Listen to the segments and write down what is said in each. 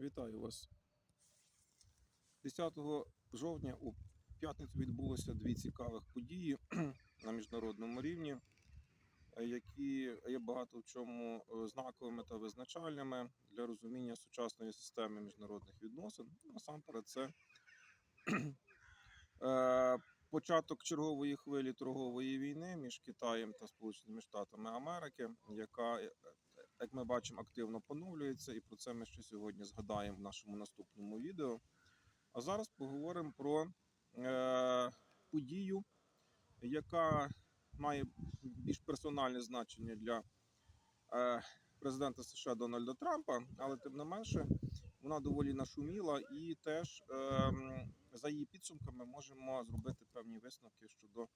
Вітаю вас. 10 жовтня у п'ятницю відбулося дві цікавих події на міжнародному рівні, е, які є багато в чому е, знаковими та визначальними для розуміння сучасної системи міжнародних відносин. Насамперед, це е, початок чергової хвилі торгової війни між Китаєм та Сполученими Штатами Америки, яка, як ми бачимо, активно поновлюється, і про це ми ще сьогодні згадаємо в нашому наступному відео. А зараз поговоримо про е, подію, яка має більш персональне значення для е, президента США Дональда Трампа, але тим не менше вона доволі нашуміла, і теж е, за її підсумками можемо зробити певні висновки щодо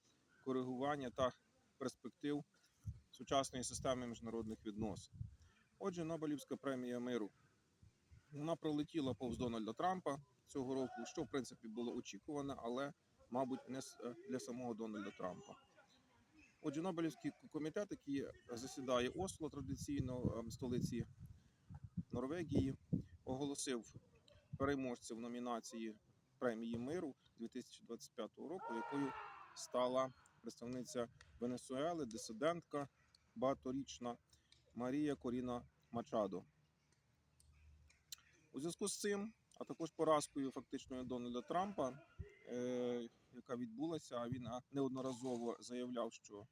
коригування та перспектив сучасної системи міжнародних відносин. Отже, Нобелівська премія миру вона пролетіла повз Дональда Трампа цього року, що в принципі було очікувано, але, мабуть, не е, для самого Дональда Трампа. Отже, Нобелівський комітет, який засідає Осло традиційно ем, столиці Норвегії, оголосив переможців номінації премії миру 2025 року, якою стала представниця Венесуели, дисидентка багаторічна Марія Коріна Мачадо. У зв'язку з цим, а також поразкою фактичною Дональда Трампа, е, яка відбулася, а він неодноразово заявляв, що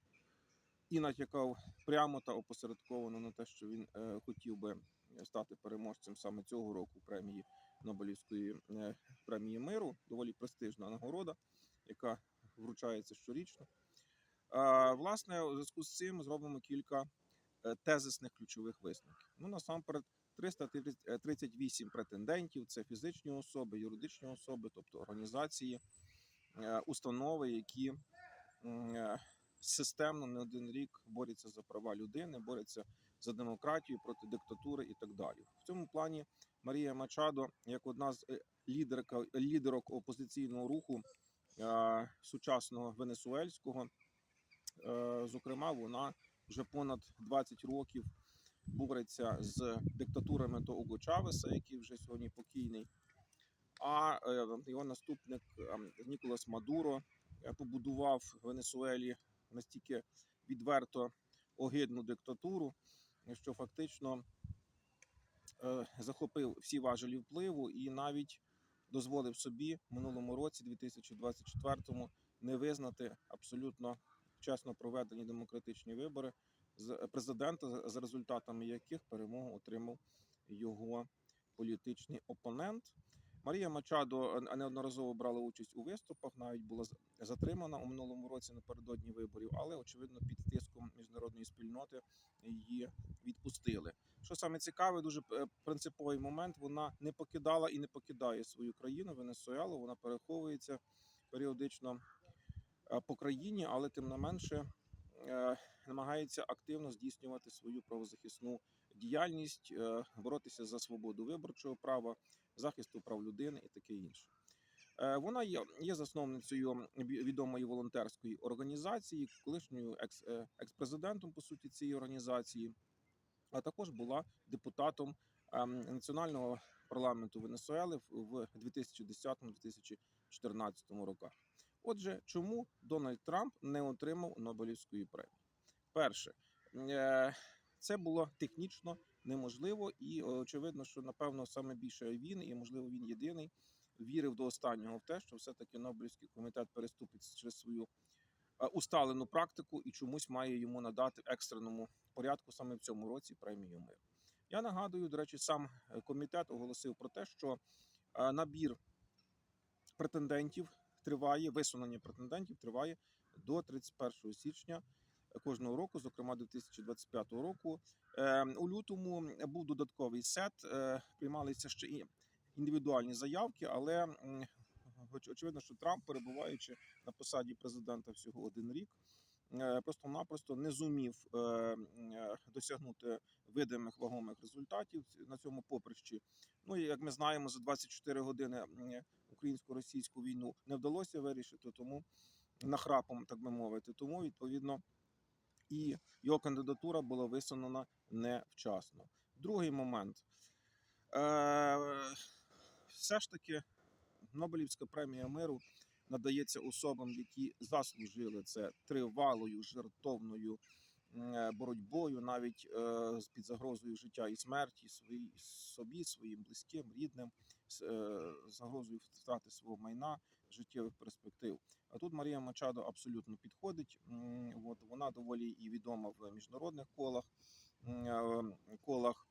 і натякав прямо та опосередковано на те, що він е, хотів би стати переможцем саме цього року премії Нобелівської е, премії миру, доволі престижна нагорода, яка вручається щорічно. А, власне, у зв'язку з цим зробимо кілька е, тезисних ключових висновків. Ну, насамперед, 338 претендентів це фізичні особи, юридичні особи, тобто організації, е, установи, які е, системно не один рік борються за права людини, борються за демократію проти диктатури і так далі. В цьому плані Марія Мачадо, як одна з е, лідерок опозиційного руху е, сучасного венесуельського, е, зокрема, вона вже понад 20 років бореться з диктатурами то Уго Чавеса, який вже сьогодні покійний. А е, його наступник е, Ніколас Мадуро е, побудував в Венесуелі настільки відверто огидну диктатуру, що фактично е, захопив всі важелі впливу і навіть дозволив собі в минулому році, 2024-му, не визнати абсолютно чесно проведені демократичні вибори з президента, за- результатами яких перемогу отримав його політичний опонент. Марія Мачадо е, неодноразово брала участь у виступах, навіть була затримана у минулому році напередодні виборів, але очевидно під тиском міжнародної спільноти її відпустили. Що саме цікаве, дуже е, принциповий момент. Вона не покидала і не покидає свою країну Венесуелу. Вона переховується періодично е, по країні, але тим не менше е, намагається активно здійснювати свою правозахисну діяльність, е, боротися за свободу виборчого права, захисту прав людини і таке інше. Е, Вона є, є засновницею відомої волонтерської організації, колишньою екс, е, екс-президентом по суті цієї організації, а також була депутатом ем, національного парламенту Венесуели в 2010-2014 роках. Отже, чому Дональд Трамп не отримав Нобелівської премії? Перше, е, це було технічно неможливо, і е, очевидно, що напевно саме більше він, і можливо він єдиний, вірив до останнього в те, що все-таки Нобелівський комітет переступить через свою е, усталену практику і чомусь має йому надати в екстреному порядку саме в цьому році премію миру. Я нагадую, до речі, сам комітет оголосив про те, що набір претендентів триває, висунення претендентів триває до 31 січня кожного року, зокрема 2025 року. Е, У лютому був додатковий сет, е, приймалися ще і індивідуальні заявки, але очевидно, що Трамп, перебуваючи на посаді президента всього один рік, е, просто-напросто не зумів е, досягнути видимих вагомих результатів на цьому поприщі. Ну і як ми знаємо, за 24 години українсько-російську війну не вдалося вирішити, тому нахрапом, так би мовити. Тому відповідно і його кандидатура була висунена невчасно. Другий момент. Е, все ж таки, Нобелівська премія миру надається особам, які заслужили це тривалою жертовною боротьбою, навіть е, з- під загрозою життя і смерті свої, собі, своїм близьким, рідним, е, загрозою втрати свого майна, життєвих перспектив. А тут Марія Мачадо абсолютно підходить. От вона доволі і відома в міжнародних колах, е, колах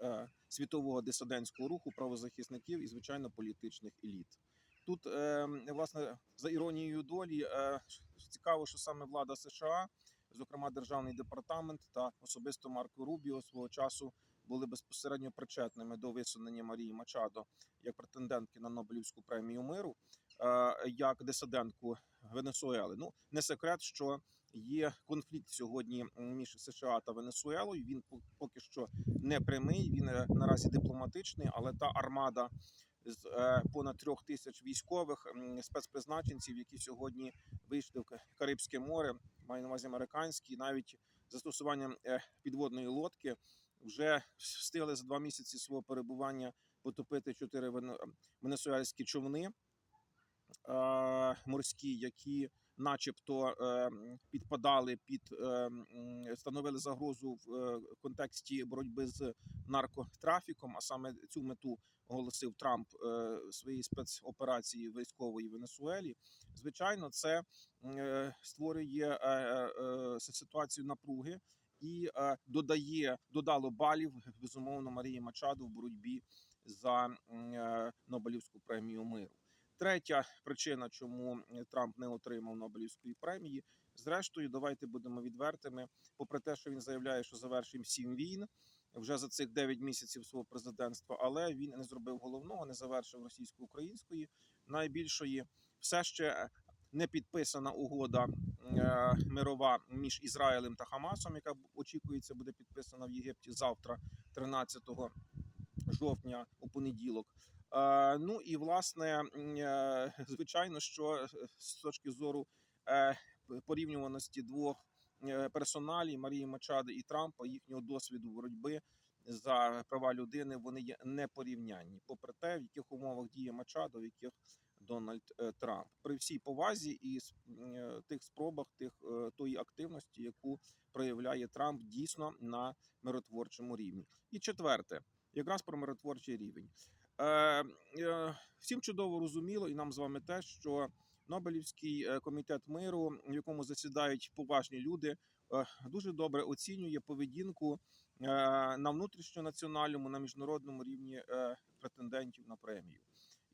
е, світового дисидентського руху, правозахисників і звичайно політичних еліт. Тут, е, власне, за іронією долі, е, цікаво, що саме влада США, зокрема Державний департамент та особисто Марко Рубіо свого часу були безпосередньо причетними до висунення Марії Мачадо як претендентки на Нобелівську премію миру, е, як дисидентку Венесуели. Ну не секрет, що є конфлікт сьогодні між США та Венесуелою. Він по- поки що не прямий, він е, наразі дипломатичний, але та армада з е, понад трьох тисяч військових спецпризначенців, які сьогодні вийшли в Карибське море, маю на увазі американські, навіть застосуванням е, підводної лодки, вже встигли за два місяці свого перебування потопити чотири вене- венесуельські човни е, морські, які, начебто, е, підпадали під становили загрозу в контексті боротьби з наркотрафіком. А саме цю мету оголосив Трамп своєї спецоперації військової Венесуелі. Звичайно, це е, створює е, е, ситуацію напруги і додає додало балів безумовно Марії Мачадо в боротьбі за Нобелівську премію миру. Третя причина, чому Трамп не отримав Нобелівської премії. Зрештою, давайте будемо відвертими. Попри те, що він заявляє, що завершив сім війн вже за цих 9 місяців свого президентства, але він не зробив головного, не завершив російсько-української найбільшої. Все ще не підписана угода е, мирова між Ізраїлем та Хамасом, яка очікується буде підписана в Єгипті завтра, 13 жовтня у понеділок. Е, ну і власне, е, звичайно, що з точки зору порівнюваності двох персоналій Марії Мачади і Трампа, їхнього досвіду боротьби за права людини, вони є непорівнянні, попри те, в яких умовах діє Мачадо, в яких Дональд е, Трамп при всій повазі і е, тих спробах, тих е, тої активності, яку проявляє Трамп дійсно на миротворчому рівні. І четверте, якраз про миротворчий рівень. Всім чудово розуміло, і нам з вами теж, що Нобелівський комітет миру, в якому засідають поважні люди, дуже добре оцінює поведінку на внутрішньонаціональному, на міжнародному рівні претендентів на премію.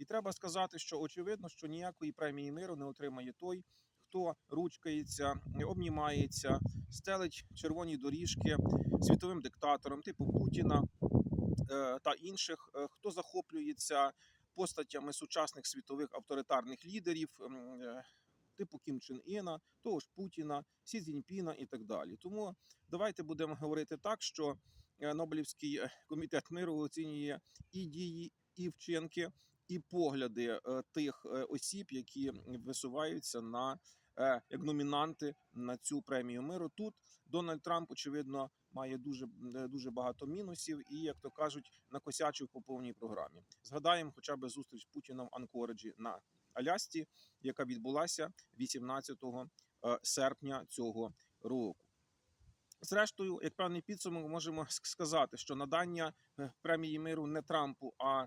І треба сказати, що очевидно, що ніякої премії миру не отримає той, хто ручкається, обнімається, стелить червоні доріжки світовим диктаторам, типу Путіна е, та інших, е, хто захоплюється постатями сучасних світових авторитарних лідерів, е, типу Кім Чен Іна, того ж Путіна, Сі Цзіньпіна і так далі. Тому давайте будемо говорити так, що Нобелівський комітет миру оцінює і дії, і вчинки, і погляди е, тих е, осіб, які висуваються на е, як номінанти на цю премію миру. Тут Дональд Трамп, очевидно, має дуже дуже багато мінусів і, як то кажуть, накосячив по повній програмі. Згадаємо, хоча б зустріч Путіна в Анкориджі на Алясці, яка відбулася 18 е, серпня цього року. Зрештою, як певний підсумок, можемо сказати, що надання премії миру не Трампу, а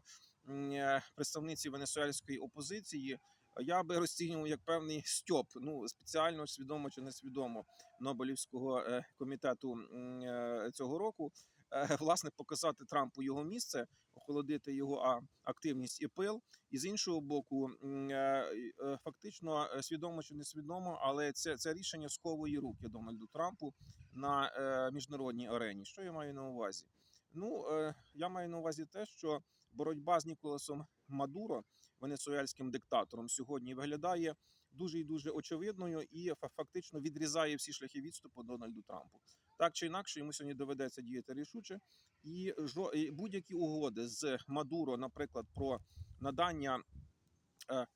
представниці венесуельської опозиції. Я би розцінював як певний стьоп, ну спеціально свідомо чи несвідомо Нобелівського е, комітету е, цього року. е, Власне, показати Трампу його місце, охолодити його активність і пил. І з іншого боку, е, е, фактично е, свідомо чи несвідомо, але це, це рішення сковує руки Дональду Трампу на е, міжнародній арені. Що я маю на увазі? Ну е, я маю на увазі те, що боротьба з Ніколасом Мадуро, венесуельським диктатором, сьогодні виглядає дуже і дуже очевидною і фа- фактично відрізає всі шляхи відступу Дональду Трампу. Так чи інакше, йому сьогодні доведеться діяти рішуче, і будь-які угоди з Мадуро, наприклад, про надання е,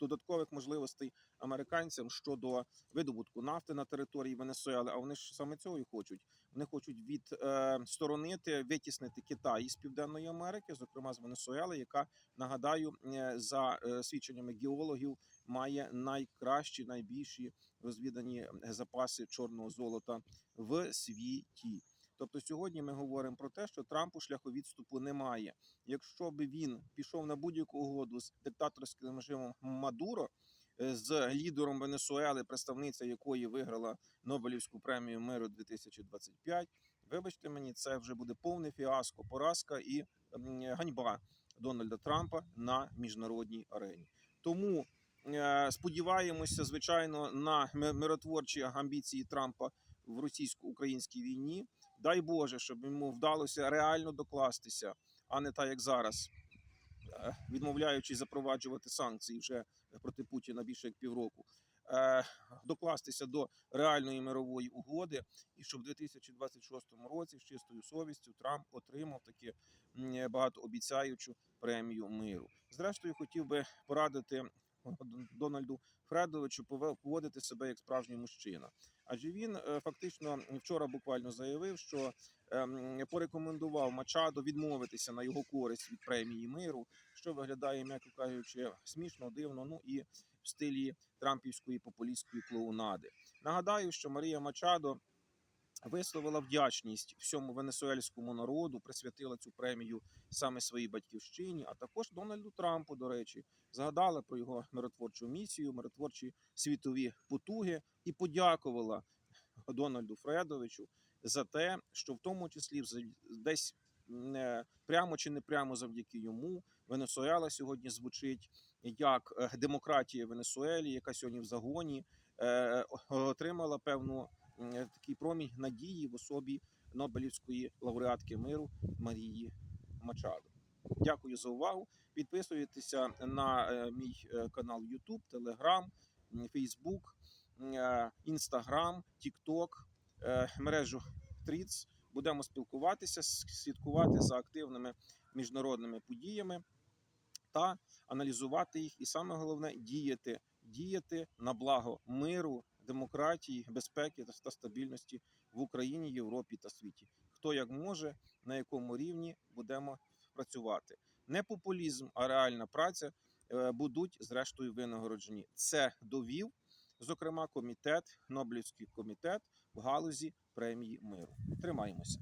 додаткових можливостей американцям щодо видобутку нафти на території Венесуели. А вони ж саме цього і хочуть. Вони хочуть відсторонити, витіснити Китай із Південної Америки, зокрема з Венесуели, яка нагадаю, е, за е, свідченнями геологів, має найкращі, найбільші розвідані запаси чорного золота в світі. Тобто сьогодні ми говоримо про те, що Трампу шляху відступу немає. Якщо би він пішов на будь-яку угоду з диктаторським режимом Мадуро, е, з лідером Венесуели, представниця якої виграла Нобелівську премію миру 2025, вибачте мені, це вже буде повне фіаско, поразка і ганьба Дональда Трампа на міжнародній арені. Тому е, сподіваємося, звичайно, на миротворчі амбіції Трампа в російсько-українській війні. Дай Боже, щоб йому вдалося реально докластися, а не так, як зараз, е, відмовляючись запроваджувати санкції вже проти Путіна більше як півроку. е, Докластися до реальної мирової угоди, і щоб в 2026 році з чистою совістю Трамп отримав таки багатообіцяючу премію миру. Зрештою, хотів би порадити Дональду Фредовичу поводити себе як справжній мужчина. Адже він е, фактично вчора буквально заявив, що ем, порекомендував Мачадо відмовитися на його користь від премії миру, що виглядає, м'яко кажучи, смішно, дивно. Ну і в стилі трампівської популістської клоунади. Нагадаю, що Марія Мачадо висловила вдячність всьому венесуельському народу, присвятила цю премію саме своїй батьківщині, а також Дональду Трампу. До речі, згадала про його миротворчу місію, миротворчі світові потуги і подякувала Дональду Фредовичу за те, що в тому числі десь не прямо чи не прямо завдяки йому Венесуела сьогодні звучить як е, демократія Венесуелі, яка сьогодні в загоні е, отримала певну такий промінь надії в особі Нобелівської лауреатки миру Марії Мачадо. Дякую за увагу. Підписуйтеся на е, мій е, канал YouTube, Telegram, Facebook, е, Instagram, TikTok, е, мережу Тріц. Будемо спілкуватися, слідкувати за активними міжнародними подіями та аналізувати їх, і саме головне діяти, діяти на благо миру, демократії, безпеки та стабільності в Україні, Європі та світі. Хто як може, на якому рівні будемо працювати. Не популізм, а реальна праця е, будуть зрештою винагороджені. Це довів, зокрема, комітет, Нобелівський комітет в галузі премії миру. Тримаємося.